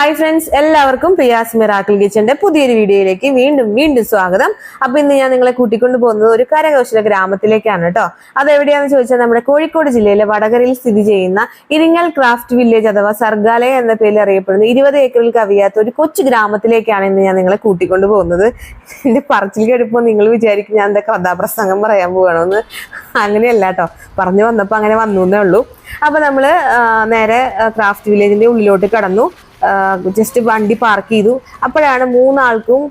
Hi friends എല്ലാവർക്കും പിയാസ് miracle കിച്ചന്റെ പുതിയൊരു വീഡിയോയിലേക്ക് വീണ്ടും വീണ്ടും സ്വാഗതം. അപ്പൊ ഇന്ന് ഞാൻ നിങ്ങളെ കൂട്ടിക്കൊണ്ടു പോകുന്നത് ഒരു കരകൗശല ഗ്രാമത്തിലേക്കാണ് കേട്ടോ. അത് എവിടെയാണെന്ന് ചോദിച്ചാൽ നമ്മുടെ കോഴിക്കോട് ജില്ലയിലെ വടകരയിൽ സ്ഥിതി ചെയ്യുന്ന ഇരിങ്ങൽ ക്രാഫ്റ്റ് വില്ലേജ് അഥവാ സർഗാലയ എന്ന പേരിൽ അറിയപ്പെടുന്ന ഇരുപത് ഏക്കറിൽ കവിയാത്ത ഒരു കൊച്ചു ഗ്രാമത്തിലേക്കാണ് ഇന്ന് ഞാൻ നിങ്ങളെ കൂട്ടിക്കൊണ്ടു പോകുന്നത്. എന്റെ പറച്ചിൽ കെടുപ്പോ നിങ്ങൾ വിചാരിക്കും ഞാൻ എന്താ കഥാപ്രസംഗം പറയാൻ പോകണമെന്ന് അങ്ങനെയല്ല കേട്ടോ. പറഞ്ഞു വന്നപ്പോൾ അങ്ങനെ വന്നു എന്നേ ഉള്ളൂ. അപ്പൊ നമ്മൾ നേരെ ക്രാഫ്റ്റ് വില്ലേജിന്റെ ഉള്ളിലോട്ട് കടന്നു. ജസ്റ്റ് വണ്ടി പാർക്ക് ചെയ്തു. അപ്പോഴാണ് മൂന്നാൾക്കും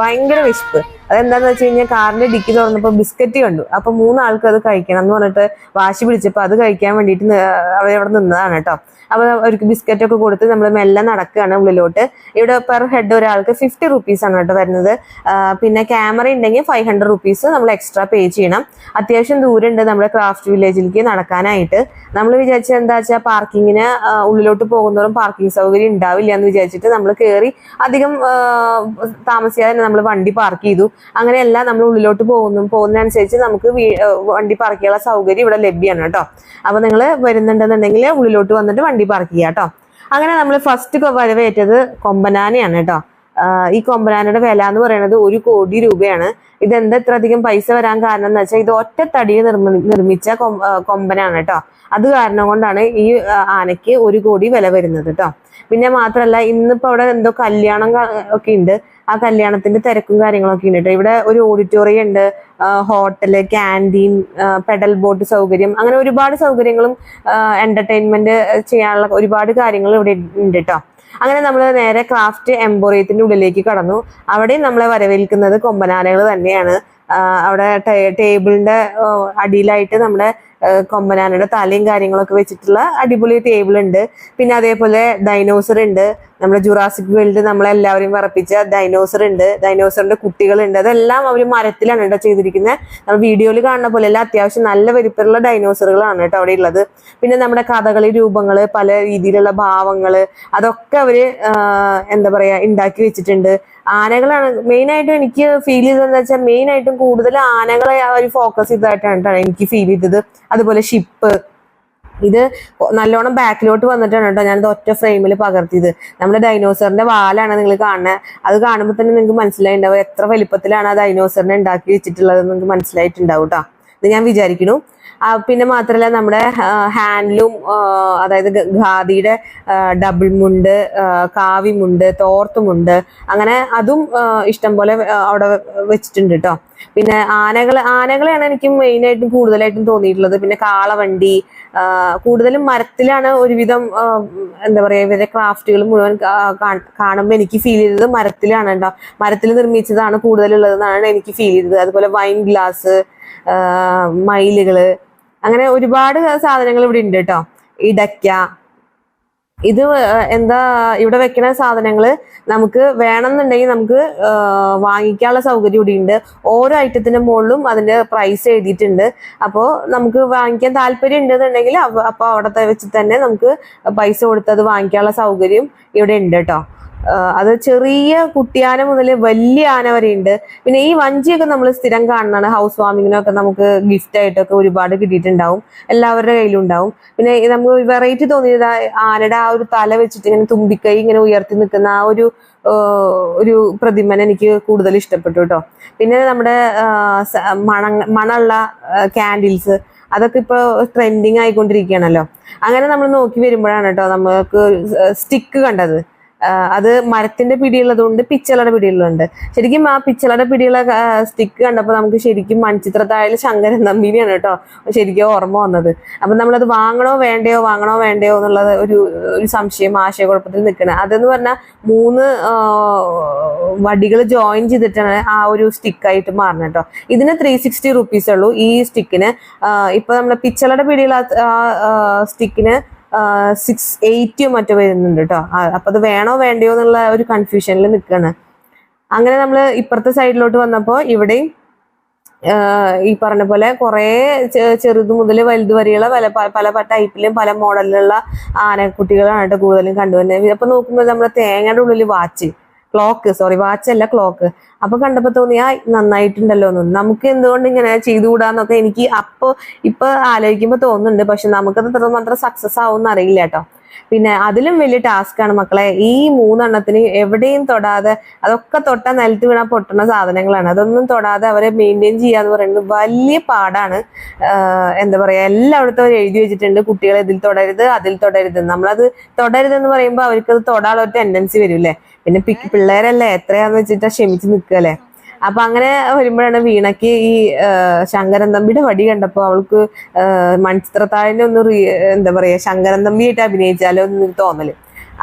ഭയങ്കര വിശപ്പ്. അതെന്താന്ന് വെച്ച് കഴിഞ്ഞാൽ കാറിന്റെ ഡിക്കി തുറന്നപ്പോൾ ബിസ്ക്കറ്റ് കണ്ടു. അപ്പൊ മൂന്നാൾക്കും അത് കഴിക്കണം എന്ന് പറഞ്ഞിട്ട് വാശി പിടിച്ചപ്പോൾ അത് കഴിക്കാൻ വേണ്ടിയിട്ട് അവരവിടെ നിന്നതാണ് കേട്ടോ. അപ്പൊ അവർക്ക് ബിസ്ക്കറ്റ് ഒക്കെ കൊടുത്ത് നമ്മൾ മെല്ലെ നടക്കുകയാണ് ഉള്ളിലോട്ട്. ഇവിടെ പെർ ഹെഡ് ഒരാൾക്ക് ഫിഫ്റ്റി റുപ്പീസ് ആണ് കേട്ടോ വരുന്നത്. പിന്നെ ക്യാമറ ഉണ്ടെങ്കിൽ ഫൈവ് ഹൺഡ്രഡ് റുപ്പീസ് നമ്മൾ എക്സ്ട്രാ പേ ചെയ്യണം. അത്യാവശ്യം ദൂരം ഉണ്ട് നമ്മുടെ ക്രാഫ്റ്റ് വില്ലേജിലേക്ക് നടക്കാനായിട്ട്. നമ്മൾ വിചാരിച്ചത് എന്താ വെച്ചാൽ പാർക്കിങ്ങിന് ഉള്ളിലോട്ട് പോകുന്നതോറും പാർക്കിംഗ് സൗകര്യം ഉണ്ടാവില്ല എന്ന് വിചാരിച്ചിട്ട് നമ്മൾ കയറി അധികം താമസിയാതെ തന്നെ നമ്മൾ വണ്ടി പാർക്ക് ചെയ്തു. അങ്ങനെയല്ല നമ്മൾ ഉള്ളിലോട്ട് പോകുന്നു. പോകുന്നതനുസരിച്ച് നമുക്ക് വണ്ടി പാർക്ക് ചെയ്യാനുള്ള സൗകര്യം ഇവിടെ ലഭ്യമാണ് കേട്ടോ. അപ്പൊ നിങ്ങൾ വരുന്നുണ്ടെന്നുണ്ടെങ്കിൽ ഉള്ളിലോട്ട് വന്നിട്ട് വണ്ടി പാർക്ക് ചെയ്യാം കേട്ടോ. അങ്ങനെ നമ്മൾ ഫസ്റ്റ് വരവേറ്റത് കൊമ്പനാനയാണ് കേട്ടോ. ഈ കൊമ്പനാനയുടെ വില എന്ന് പറയുന്നത് ഒരു കോടി രൂപയാണ്. ഇതെന്താ ഇത്ര അധികം പൈസ വരാൻ കാരണം എന്ന് വെച്ചാൽ ഇത് ഒറ്റ തടിയിൽ നിർമ്മി നിർമ്മിച്ച കൊമ്പനാണ് കേട്ടോ. അത് കാരണം കൊണ്ടാണ് ഈ ആനയ്ക്ക് ഒരു കോടി വില വരുന്നത് കേട്ടോ. പിന്നെ മാത്രല്ല ഇന്നിപ്പോ അവിടെ എന്തോ കല്യാണം ഒക്കെ ഉണ്ട്. ആ കല്യാണത്തിന്റെ തിരക്കും കാര്യങ്ങളൊക്കെ ഉണ്ട് ഇവിടെ ഒരു ഓഡിറ്റോറിയം ഉണ്ട് ഹോട്ടൽ ക്യാന്റീൻ പെഡൽ ബോട്ട് സൗകര്യം. അങ്ങനെ ഒരുപാട് സൗകര്യങ്ങളും എന്റർടൈൻമെന്റ് ചെയ്യാനുള്ള ഒരുപാട് കാര്യങ്ങൾ ഇവിടെ ഉണ്ട് കേട്ടോ അങ്ങനെ നമ്മൾ നേരെ ക്രാഫ്റ്റ് എംബോറിയത്തിന്റെ ഉള്ളിലേക്ക് കടന്നു. അവിടെയും നമ്മളെ വരവേൽക്കുന്നത് കൊമ്പനാനകൾ തന്നെയാണ്. അവിടെ ടേബിളിന്റെ അടിയിലായിട്ട് നമ്മുടെ കൊമ്പനാനയുടെ തലയും കാര്യങ്ങളൊക്കെ വെച്ചിട്ടുള്ള അടിപൊളി ടേബിൾ ഉണ്ട്. പിന്നെ അതേപോലെ ഡൈനോസർ ഉണ്ട്. നമ്മുടെ ജുറാസിക് വേൾഡ് നമ്മളെല്ലാവരെയും വിറപ്പിച്ച ഡൈനോസർ ഉണ്ട്. ഡൈനോസറിന്റെ കുട്ടികളുണ്ട്. അതെല്ലാം അവർ മരത്തിലാണ് കേട്ടോ ചെയ്തിരിക്കുന്നത് നമ്മൾ വീഡിയോയിൽ കാണുന്ന പോലെ എല്ലാം അത്യാവശ്യം നല്ല വലിപ്പമുള്ള ഡൈനോസറുകളാണ് കേട്ടോ അവിടെ ഉള്ളത്. പിന്നെ നമ്മുടെ കഥകളി രൂപങ്ങൾ പല രീതിയിലുള്ള ഭാവങ്ങൾ അതൊക്കെ അവർ എന്താ പറയാ ഉണ്ടാക്കി വെച്ചിട്ടുണ്ട്. ആനകളാണ്. മെയിൻ ആയിട്ടും എനിക്ക് ഫീൽ ചെയ്തതെന്ന് വെച്ചാൽ മെയിൻ ആയിട്ടും കൂടുതൽ ആനകളെ ആ ഒരു ഫോക്കസ് ചെയ്തതായിട്ടാണ് ട്ടോ എനിക്ക് ഫീൽ ചെയ്തത്. അതുപോലെ ഷിപ്പ് ഇത് നല്ലോണം ബാക്കിലോട്ട് വന്നിട്ടാണ് കേട്ടോ ഞാനിത് ഒറ്റ ഫ്രെയിമിൽ പകർത്തിയത്. നമ്മുടെ ഡൈനോസറിന്റെ വാലാണ് നിങ്ങൾ കാണുന്നത് അത് കാണുമ്പോൾ തന്നെ നിങ്ങൾക്ക് മനസ്സിലായിട്ടുണ്ടാവും എത്ര വലിപ്പത്തിലാണ് ആ ഡൈനോസറിനെ ഉണ്ടാക്കി വെച്ചിട്ടുള്ളത് നിങ്ങൾക്ക് മനസ്സിലായിട്ടുണ്ടാവും കേട്ടോ. ഞാൻ വിചാരിക്കുന്നു. പിന്നെ മാത്രമല്ല നമ്മുടെ ഹാൻഡിലും അതായത് ഖാദിയുടെ ഡബിൾ മുണ്ട് കാവി മുണ്ട് തോർത്തുമുണ്ട് അങ്ങനെ അതും ഇഷ്ടം പോലെ അവിടെ വെച്ചിട്ടുണ്ട് കേട്ടോ പിന്നെ ആനകൾ ആനകളെയാണ് എനിക്ക് മെയിനായിട്ടും കൂടുതലായിട്ടും തോന്നിയിട്ടുള്ളത്. പിന്നെ കാളവണ്ടി കൂടുതലും മരത്തിലാണ് ഒരുവിധം എന്താ പറയാ ഇവരുടെ ക്രാഫ്റ്റുകൾ മുഴുവൻ കാണുമ്പോൾ എനിക്ക് ഫീൽ ചെയ്തത് മരത്തിലാണ് കേട്ടോ മരത്തിൽ നിർമ്മിച്ചതാണ് കൂടുതലുള്ളതെന്നാണ് എനിക്ക് ഫീൽ ചെയ്തത്. അതുപോലെ വൈൻ ഗ്ലാസ് മയിലുകൾ അങ്ങനെ ഒരുപാട് സാധനങ്ങൾ ഇവിടെ ഉണ്ട് കേട്ടോ ഇടയ്ക്ക ഇത് എന്താ ഇവിടെ വെക്കുന്ന സാധനങ്ങൾ നമുക്ക് വേണമെന്നുണ്ടെങ്കിൽ നമുക്ക് വാങ്ങിക്കാനുള്ള സൗകര്യം ഇവിടെ ഉണ്ട് ഓരോ ഐറ്റത്തിന്റെ മുകളിലും അതിന്റെ പ്രൈസ് എഴുതിയിട്ടുണ്ട്. അപ്പോൾ നമുക്ക് വാങ്ങിക്കാൻ താല്പര്യം ഉണ്ടെന്നുണ്ടെങ്കിൽ അപ്പോൾ അവിടെ വെച്ച് തന്നെ നമുക്ക് പൈസ കൊടുത്ത് അത് വാങ്ങിക്കാനുള്ള സൗകര്യം ഇവിടെ ഉണ്ട് കേട്ടോ. അത് ചെറിയ കുട്ടിയാന മുതൽ വലിയ ആന വരെ ഉണ്ട് പിന്നെ ഈ വഞ്ചിയൊക്കെ നമ്മൾ സ്ഥിരം കാണുന്നതാണ്. ഹൗസ് വാമിങ്ങിനൊക്കെ നമുക്ക് ഗിഫ്റ്റ് ആയിട്ടൊക്കെ ഒരുപാട് കിട്ടിയിട്ടുണ്ടാവും. എല്ലാവരുടെ കയ്യിലും ഉണ്ടാവും. പിന്നെ നമുക്ക് വെറൈറ്റി തോന്നിയത് ആനയുടെ ആ ഒരു തല വെച്ചിട്ട് ഇങ്ങനെ തുമ്പിക്കൈ ഇങ്ങനെ ഉയർത്തി നിൽക്കുന്ന ആ ഒരു ഒരു പ്രതിമനെ എനിക്ക് കൂടുതൽ ഇഷ്ടപ്പെട്ടു കേട്ടോ. പിന്നെ നമ്മുടെ മണ മണമുള്ള ക്യാൻഡിൽസ് അതൊക്കെ ഇപ്പോൾ ട്രെൻഡിങ് ആയിക്കൊണ്ടിരിക്കുകയാണല്ലോ. അങ്ങനെ നമ്മൾ നോക്കി വരുമ്പോഴാണ് കേട്ടോ നമുക്ക് സ്റ്റിക്ക് കണ്ടത്. അത് മരത്തിന്റെ പിടിയുള്ളതുണ്ട് പിച്ചളയുടെ പിടിയുള്ളതുണ്ട്. ശരിക്കും ആ പിച്ചളയുടെ പിടിയുള്ള സ്റ്റിക്ക് കണ്ടപ്പോൾ നമുക്ക് ശരിക്കും മൺചിത്രത്തായാലും ശങ്കരൻ നമ്പിനിയാണ് കേട്ടോ ശരിക്കും ഓർമ്മ വന്നത്. അപ്പൊ നമ്മളത് വാങ്ങണോ വേണ്ടയോ വാങ്ങണോ വേണ്ടയോ എന്നുള്ളത് ഒരു ഒരു സംശയം ആശയക്കുഴപ്പത്തിൽ നിൽക്കണം. അതെന്ന് പറഞ്ഞാൽ മൂന്ന് വടികൾ ജോയിൻ ചെയ്തിട്ടാണ് ആ ഒരു സ്റ്റിക്കായിട്ട് മാറുന്നത് കേട്ടോ. ഇതിന് ത്രീ സിക്സ്റ്റി റുപ്പീസ് ഉള്ളൂ ഈ സ്റ്റിക്കിന് ഇപ്പൊ നമ്മുടെ പിച്ചളയുടെ പിടിയുള്ള സ്റ്റിക്കിന് സിക്സ് എയ്റ്റിയോ മറ്റോ വരുന്നുണ്ട് കേട്ടോ അപ്പൊ അത് വേണോ വേണ്ടയോ എന്നുള്ള ഒരു കൺഫ്യൂഷനിൽ നിൽക്കുകയാണ് അങ്ങനെ നമ്മൾ ഇപ്പുറത്തെ സൈഡിലോട്ട് വന്നപ്പോൾ ഇവിടെയും ഈ പറഞ്ഞ പോലെ കുറേ ചെറുത് മുതൽ വലുത് വരെയുള്ള പല പല പല ടൈപ്പിലും പല മോഡലിലുള്ള ആനക്കുട്ടികളാണ് കേട്ടോ കൂടുതലും കണ്ടുവരുന്നത്. അപ്പൊ നോക്കുമ്പോൾ നമ്മുടെ തേങ്ങയുടെ ഉള്ളിൽ വാച്ച് ക്ലോക്ക് സോറി വാച്ച് അല്ല ക്ലോക്ക് അപ്പൊ കണ്ടപ്പോ തോന്നി ആ നന്നായിട്ടുണ്ടല്ലോ എന്ന് നമുക്ക് എന്തുകൊണ്ട് ഇങ്ങനെ ചെയ്തുകൂടാന്നൊക്കെ എനിക്ക് അപ്പൊ ഇപ്പൊ ആലോചിക്കുമ്പോ തോന്നുന്നുണ്ട്. പക്ഷെ നമുക്കത് എത്രമാത്രം സക്സസ് ആവും അറിയില്ല കേട്ടോ. പിന്നെ അതിലും വലിയ ടാസ്ക്കാണ് മക്കളെ ഈ മൂന്നെണ്ണത്തിന് എവിടെയും തൊടാതെ അതൊക്കെ തൊട്ട നിലത്ത് വീണാൽ പൊട്ടുന്ന സാധനങ്ങളാണ്. അതൊന്നും തൊടാതെ അവരെ മെയിന്റെയിൻ ചെയ്യുക എന്ന് പറയുന്നത് വലിയ പാടാണ്. എന്താ പറയുക എല്ലായിടത്തും അവർ എഴുതി വെച്ചിട്ടുണ്ട് കുട്ടികളെ ഇതിൽ തൊടരുത് അതിൽ തൊടരുത്. നമ്മളത് തൊടരുതെന്ന് പറയുമ്പോൾ അവർക്ക് അത് തൊടാനുള്ള ഒരു ടെൻഡൻസി വരും അല്ലേ പിന്നെ പിള്ളേരല്ലേ എത്രയാന്ന് വെച്ചിട്ടാ ക്ഷമിച്ച് നിൽക്കല്ലേ അപ്പൊ അങ്ങനെ വരുമ്പോഴാണ് വീണയ്ക്ക് ഈ ശങ്കരൻ തമ്പിയുടെ വടി കണ്ടപ്പോ അവൾക്ക് മൺചിത്രത്താഴിന്റെ ഒന്ന് എന്താ പറയാ ശങ്കരൻ തമ്പിയായിട്ട് അഭിനയിച്ചാലോ എന്നൊരു തോന്നൽ.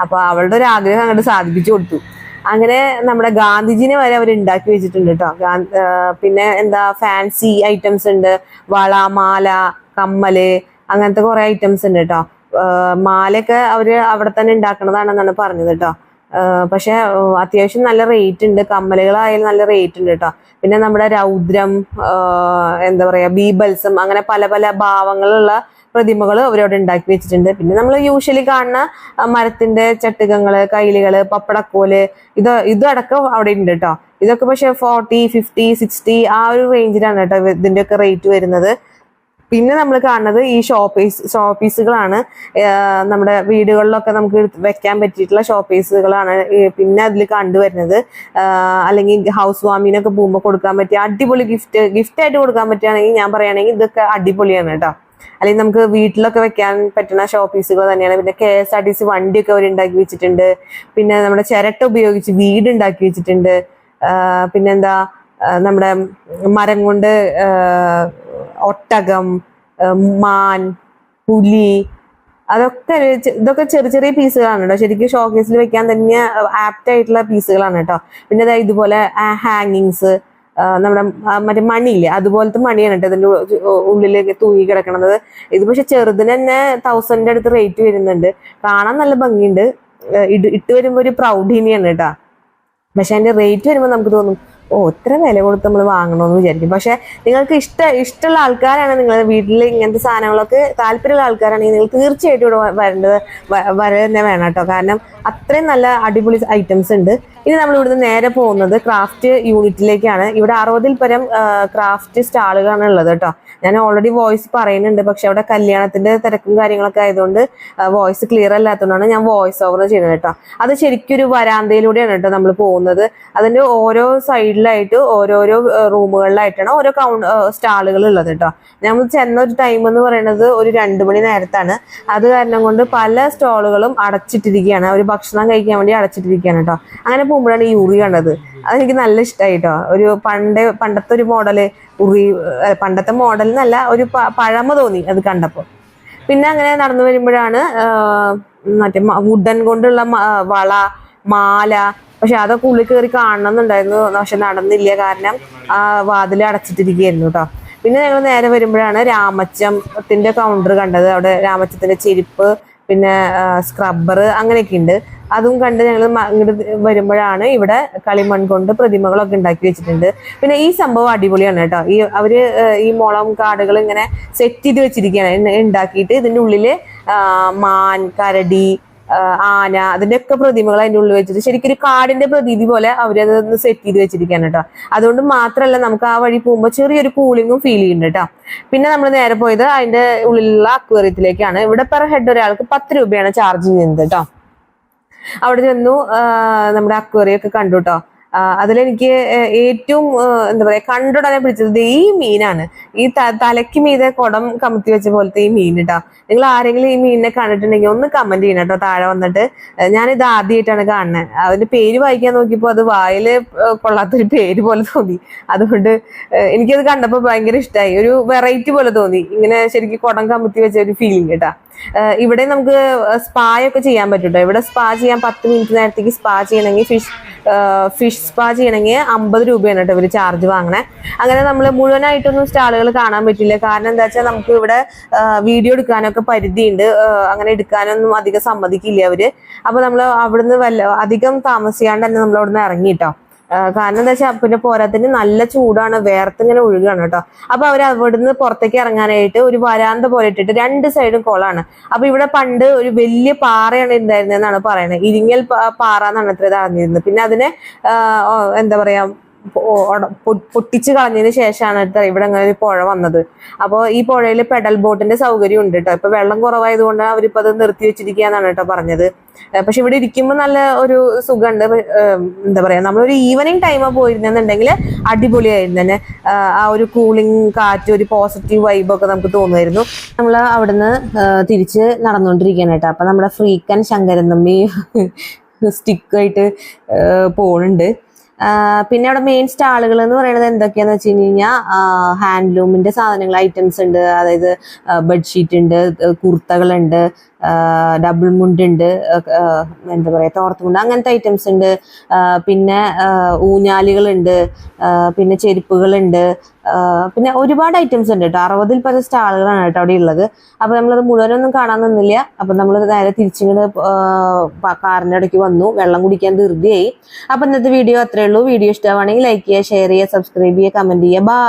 അപ്പൊ അവളുടെ ഒരു ആഗ്രഹം അങ്ങോട്ട് സാധിപ്പിച്ചു കൊടുത്തു. അങ്ങനെ നമ്മുടെ ഗാന്ധിജിനെ വരെ അവർ ഉണ്ടാക്കി വെച്ചിട്ടുണ്ട് കേട്ടോ. പിന്നെ എന്താ ഫാൻസി ഐറ്റംസ് ഉണ്ട്. വള മാല കമ്മൽ അങ്ങനത്തെ കുറെ ഐറ്റംസ് ഉണ്ട് കേട്ടോ. മാലയൊക്കെ അവർ അവിടെ തന്നെ ഉണ്ടാക്കണതാണെന്നാണ് പറഞ്ഞത് കേട്ടോ. പക്ഷെ അത്യാവശ്യം നല്ല റേറ്റ് ഉണ്ട്. കമ്മലുകളായാലും നല്ല റേറ്റ് ഉണ്ട് കേട്ടോ പിന്നെ നമ്മുടെ രൗദ്രം എന്താ പറയാ ബീബൽസം അങ്ങനെ പല പല ഭാവങ്ങളുള്ള പ്രതിമകൾ അവരവിടെ ഉണ്ടാക്കി വെച്ചിട്ടുണ്ട്. പിന്നെ നമ്മൾ യൂഷ്വലി കാണുന്ന മരത്തിന്റെ ചട്ടുകങ്ങൾ കൈലുകൾ പപ്പടക്കോൽ ഇത് ഇതടക്കം അവിടെ ഉണ്ട് കേട്ടോ ഇതൊക്കെ പക്ഷെ ഫോർട്ടി ഫിഫ്റ്റി സിക്സ്റ്റി ആ ഒരു റേഞ്ചിലാണ് കേട്ടോ ഇതിന്റെ ഒക്കെ റേറ്റ് വരുന്നത്. പിന്നെ നമ്മൾ കാണുന്നത് ഈ ഷോപ്പീസ് ഷോപ്പീസുകളാണ്. നമ്മുടെ വീടുകളിലൊക്കെ നമുക്ക് വെക്കാൻ പറ്റിയിട്ടുള്ള ഷോപ്പീസുകളാണ് പിന്നെ അതിൽ കണ്ടുവരുന്നത് അല്ലെങ്കിൽ ഹൗസ് വാമിനൊക്കെ പോകുമ്പോൾ കൊടുക്കാൻ പറ്റിയ അടിപൊളി ഗിഫ്റ്റ് ഗിഫ്റ്റ് ആയിട്ട് കൊടുക്കാൻ പറ്റുകയാണെങ്കിൽ ഞാൻ പറയുകയാണെങ്കിൽ ഇതൊക്കെ അടിപൊളിയാണ് കേട്ടോ. അല്ലെങ്കിൽ നമുക്ക് വീട്ടിലൊക്കെ വെക്കാൻ പറ്റുന്ന ഷോപ്പീസുകൾ തന്നെയാണ്. പിന്നെ K S R T C വണ്ടിയൊക്കെ അവർ ഉണ്ടാക്കി വെച്ചിട്ടുണ്ട്. പിന്നെ നമ്മുടെ ചിരട്ട ഉപയോഗിച്ച് വീട് ഉണ്ടാക്കി വെച്ചിട്ടുണ്ട്. പിന്നെന്താ നമ്മുടെ മരം കൊണ്ട് ഒട്ടകം മാൻ പുലി അതൊക്കെ ഇതൊക്കെ ചെറിയ ചെറിയ പീസുകളാണ് കേട്ടോ. ശരിക്കും ഷോക്കേസിൽ വെക്കാൻ തന്നെ ആപ്റ്റ് ആയിട്ടുള്ള പീസുകളാണ് കേട്ടോ. പിന്നെ അതായത് ഇതുപോലെ ഹാങ്ങിങ്സ് നമ്മുടെ മറ്റേ മണിയില്ലേ അതുപോലത്തെ മണിയാണ് കേട്ടോ ഇതിന്റെ ഉള്ളിൽ തൂങ്ങി കിടക്കണത്. ഇത് പക്ഷെ ചെറുതിന് തന്നെ തൗസൻഡിന്റെ അടുത്ത് റേറ്റ് വരുന്നുണ്ട്. കാണാൻ നല്ല ഭംഗിയുണ്ട്. ഇട്ട് വരുമ്പോ ഒരു പ്രൗഢിനിയാണ് കേട്ടോ. പക്ഷെ അതിന്റെ റേറ്റ് വരുമ്പോൾ നമുക്ക് തോന്നും ഓ ഇത്ര വില കൊടുത്ത് നമ്മൾ വാങ്ങണമെന്ന് വിചാരിക്കും. പക്ഷെ നിങ്ങൾക്ക് ഇഷ്ട ഇഷ്ടമുള്ള ആൾക്കാരാണ് നിങ്ങളുടെ വീട്ടിൽ ഇങ്ങനത്തെ സാധനങ്ങളൊക്കെ താല്പര്യമുള്ള ആൾക്കാരാണെങ്കിൽ നിങ്ങൾ തീർച്ചയായിട്ടും ഇവിടെ വരേണ്ടത് വര തന്നെ വേണം കേട്ടോ. കാരണം അത്രയും നല്ല അടിപൊളി ഐറ്റംസ് ഉണ്ട്. ഇനി നമ്മൾ ഇവിടുന്ന് നേരെ പോകുന്നത് ക്രാഫ്റ്റ് യൂണിറ്റിലേക്കാണ്. ഇവിടെ അറുപതിൽ പരം ക്രാഫ്റ്റ് സ്റ്റാളുകളാണ് ഉള്ളത് കേട്ടോ. ഞാൻ ഓൾറെഡി വോയിസ് പറയുന്നുണ്ട് പക്ഷെ അവിടെ കല്യാണത്തിന്റെ തിരക്കും കാര്യങ്ങളൊക്കെ ആയതുകൊണ്ട് വോയിസ് ക്ലിയർ അല്ലാത്തതുകൊണ്ടാണ് ഞാൻ വോയിസ് ഓവർ ചെയ്യുന്നത് കേട്ടോ. അത് ശരിക്കും ഒരു വരാന്തയിലൂടെയാണ് കേട്ടോ നമ്മൾ പോകുന്നത്. അതിന്റെ ഓരോ സൈഡിലായിട്ട് ഓരോരോ റൂമുകളിലായിട്ടാണ് ഓരോ കൗണ്ട് സ്റ്റാളുകൾ ഉള്ളത് കേട്ടോ. നമ്മൾ ചെന്ന ഒരു ടൈം എന്ന് പറയുന്നത് ഒരു രണ്ടു മണി നേരത്താണ്. അത് കാരണം കൊണ്ട് പല സ്റ്റാളുകളും അടച്ചിട്ടിരിക്കുകയാണ്. ഒരു ഭക്ഷണം കഴിക്കാൻ വേണ്ടി അടച്ചിട്ടിരിക്കുകയാണ് കേട്ടോ. അങ്ങനെ പോകുമ്പോഴാണ് ഈ യൂറി കണ്ടത്. അതെനിക്ക് നല്ല ഇഷ്ടമായി കേട്ടോ. ഒരു പണ്ടേ പണ്ടത്തെ ഒരു മോഡൽ ഉറി പണ്ടത്തെ മോഡൽ എന്നല്ല ഒരു പഴമ തോന്നി അത് കണ്ടപ്പോൾ പിന്നെ അങ്ങനെ നടന്നു വരുമ്പോഴാണ് മറ്റേ വുഡൻ കൊണ്ടുള്ള വള മാല പക്ഷെ അതൊക്കെ ഉള്ളിൽ കയറി കാണണമെന്നുണ്ടായിരുന്നു. പക്ഷെ നടന്നില്ല കാരണം ആ വാതിൽ അടച്ചിട്ടിരിക്കുകയായിരുന്നു കേട്ടോ പിന്നെ ഞങ്ങൾ നേരെ വരുമ്പോഴാണ് രാമച്ചത്തിന്റെ കൗണ്ടർ കണ്ടത്. അവിടെ രാമച്ചത്തിന്റെ ചെരുപ്പ് പിന്നെ സ്ക്രബ്ബർ അങ്ങനെയൊക്കെ ഉണ്ട്. അതും കണ്ട് ഞങ്ങൾ ഇങ്ങോട്ട് വരുമ്പോഴാണ് ഇവിടെ കളിമൺ കൊണ്ട് പ്രതിമകളൊക്കെ ഉണ്ടാക്കി വെച്ചിട്ടുണ്ട്. പിന്നെ ഈ സംഭവം അടിപൊളിയാണ് കേട്ടോ. ഈ അവർ ഈ മുളം കാടുകൾ ഇങ്ങനെ സെറ്റ് ചെയ്ത് വെച്ചിരിക്കുകയാണ്. ഉണ്ടാക്കിയിട്ട് ഇതിന്റെ ഉള്ളിൽ മാൻ കരടി ആന അതിന്റെ ഒക്കെ പ്രതിമകൾ അതിന്റെ ഉള്ളിൽ വെച്ചിട്ട് ശരിക്കും ഒരു കാടിന്റെ പ്രതീതി പോലെ അവരത് സെറ്റ് ചെയ്ത് വെച്ചിരിക്കുകയാണ് കേട്ടോ. അതുകൊണ്ട് മാത്രമല്ല നമുക്ക് ആ വഴി പോകുമ്പോൾ ചെറിയൊരു കൂളിങ്ങും ഫീൽ ചെയ്യുന്നുണ്ട് കേട്ടോ. പിന്നെ നമ്മൾ നേരെ പോയത് അതിന്റെ ഉള്ളിലുള്ള അക്വേറിയത്തിലേക്കാണ് ഇവിടെ പെർ ഹെഡ് ഒരാൾക്ക് പത്ത് രൂപയാണ് ചാർജ് ചെയ്യുന്നത് കേട്ടോ. അവിടെ ചെന്നു നമ്മുടെ അക്വേറിയൊക്കെ കണ്ടു കേട്ടോ. അതിലെനിക്ക് ഏറ്റവും എന്താ പറയാ കണ്ടുടനെ പിടിച്ചത് ഈ മീനാണ്. ഈ തലയ്ക്ക് മീതെ കുടം കമത്തി വെച്ച പോലത്തെ ഈ മീൻ കേട്ടോ നിങ്ങൾ ആരെങ്കിലും ഈ മീനിനെ കണ്ടിട്ടുണ്ടെങ്കിൽ ഒന്ന് കമന്റ് ചെയ്യണം കേട്ടോ. താഴെ വന്നിട്ട് ഞാനിത് ആദ്യമായിട്ടാണ് കാണുന്നത്. അതിന്റെ പേര് വായിക്കാൻ നോക്കിയപ്പോൾ അത് വായിൽ ഏ, കൊള്ളാത്തൊരു പേര് പോലെ തോന്നി. അതുകൊണ്ട് എനിക്കത് കണ്ടപ്പോൾ ഭയങ്കര ഇഷ്ടമായി ഒരു വെറൈറ്റി പോലെ തോന്നി. ഇങ്ങനെ ശരിക്കും കുടം കമത്തി വെച്ച ഒരു ഫീലിംഗ് കേട്ടാ. ഇവിടെ നമുക്ക് സ്പാ ഒക്കെ ചെയ്യാൻ പറ്റുട്ടോ? ഇവിടെ സ്പാ ചെയ്യാൻ പത്ത് മിനിറ്റ് നേരത്തേക്ക് സ്പാ ചെയ്യണമെങ്കിൽ ഫിഷ് ഫിഷ് സ്പാ ചെയ്യണമെങ്കിൽ അമ്പത് രൂപയാണ് കേട്ടോ ഇവർ ചാർജ് വാങ്ങണേ. അങ്ങനെ നമ്മൾ മുഴുവനായിട്ടൊന്നും സ്റ്റാളുകൾ കാണാൻ പറ്റില്ല. കാരണം എന്താ വെച്ചാൽ നമുക്ക് ഇവിടെ വീഡിയോ എടുക്കാനൊക്കെ പരിധിയുണ്ട്. അങ്ങനെ എടുക്കാനൊന്നും അധികം സമ്മതിക്കില്ല അവർ. അപ്പൊ നമ്മൾ അവിടുന്ന് വല്ല അധികം താമസിയാണ്ട് തന്നെ നമ്മൾ അവിടുന്ന് ഇറങ്ങിട്ടോ കാരണം എന്താ വെച്ചാൽ പിന്നെ പോരാത്തിന് നല്ല ചൂടാണ് വേർത്തിങ്ങനെ ഒഴുകാണ് കേട്ടോ. അപ്പൊ അവർ അവിടുന്ന് പുറത്തേക്ക് ഇറങ്ങാനായിട്ട് ഒരു വരാന്ത പോലെ ഇട്ടിട്ട് രണ്ട് സൈഡും കുളമാണ് അപ്പൊ ഇവിടെ പണ്ട് ഒരു വലിയ പാറയാണ് ഉണ്ടായിരുന്നതെന്നാണ് പറയുന്നത് ഇരിങ്ങൽ പാറ എന്നാണ് അത്ര അറിഞ്ഞിരുന്നത്. പിന്നെ അതിനെ എന്താ പറയാ പൊട്ടിച്ച് കളഞ്ഞതിന് ശേഷമാണ് ഇവിടെ അങ്ങനെ ഒരു പുഴ വന്നത്. അപ്പോൾ ഈ പുഴയിൽ പെഡൽ ബോട്ടിന്റെ സൗകര്യം ഉണ്ട് കേട്ടോ. ഇപ്പൊ വെള്ളം കുറവായതുകൊണ്ട് അവരിപ്പോ അത് നിർത്തി വെച്ചിരിക്കുകയെന്നാണ് കേട്ടോ പറഞ്ഞത്. പക്ഷെ ഇവിടെ ഇരിക്കുമ്പോൾ നല്ല ഒരു സുഖമുണ്ട്. എന്താ പറയാ നമ്മളൊരു ഈവനിങ് ടൈം പോയിരുന്നെന്നുണ്ടെങ്കിൽ അടിപൊളിയായിരുന്നു തന്നെ. ആ ഒരു കൂളിംഗ് കാറ്റ് ഒരു പോസിറ്റീവ് വൈബ് ഒക്കെ നമുക്ക് തോന്നുമായിരുന്നു. നമ്മൾ അവിടുന്ന് തിരിച്ച് നടന്നുകൊണ്ടിരിക്കുകയാണ് കേട്ടോ. അപ്പൊ നമ്മുടെ ഫ്രീക്കൻ ശങ്കരൻ തമ്മി സ്റ്റിക്കായിട്ട് പോണുണ്ട്. പിന്നെ അവിടെ മെയിൻ സ്റ്റാളുകൾ എന്ന് പറയുന്നത് എന്തൊക്കെയാന്ന് വെച്ച് കഴിഞ്ഞാൽ ഹാൻഡ്ലൂമിന്റെ സാധനങ്ങൾ ഐറ്റംസ് ഉണ്ട്. അതായത് ബെഡ്ഷീറ്റ് ഉണ്ട് കുർത്തകളുണ്ട് ഡബിൾ മുണ്ട് ഉണ്ട് എന്താ പറയുക തോർത്തുമുണ്ട് അങ്ങനത്തെ ഐറ്റംസ് ഉണ്ട്. പിന്നെ ഊഞ്ഞാലുകളുണ്ട് പിന്നെ ചെരുപ്പുകളുണ്ട് പിന്നെ ഒരുപാട് ഐറ്റംസ് ഉണ്ട് കേട്ടോ. അറുപതിൽ പല സ്റ്റാളുകളാണ് കേട്ടോ അവിടെ ഉള്ളത്. അപ്പൊ നമ്മളത് മുഴുവനൊന്നും കാണാൻ നിന്നില്ല. അപ്പൊ നമ്മൾ നേരെ തിരിച്ചിങ്ങോട്ട് കാറിന്റെ ഇടയ്ക്ക് വന്നു. വെള്ളം കുടിക്കാൻ ധൃതിയായി. അപ്പൊ ഇന്നത്തെ വീഡിയോ അത്രേ ഉള്ളൂ. വീഡിയോ ഇഷ്ടമാണെങ്കിൽ ലൈക്ക് ചെയ്യുക ഷെയർ ചെയ്യുക സബ്സ്ക്രൈബ് ചെയ്യുക കമന്റ് ചെയ്യുക. ബൈ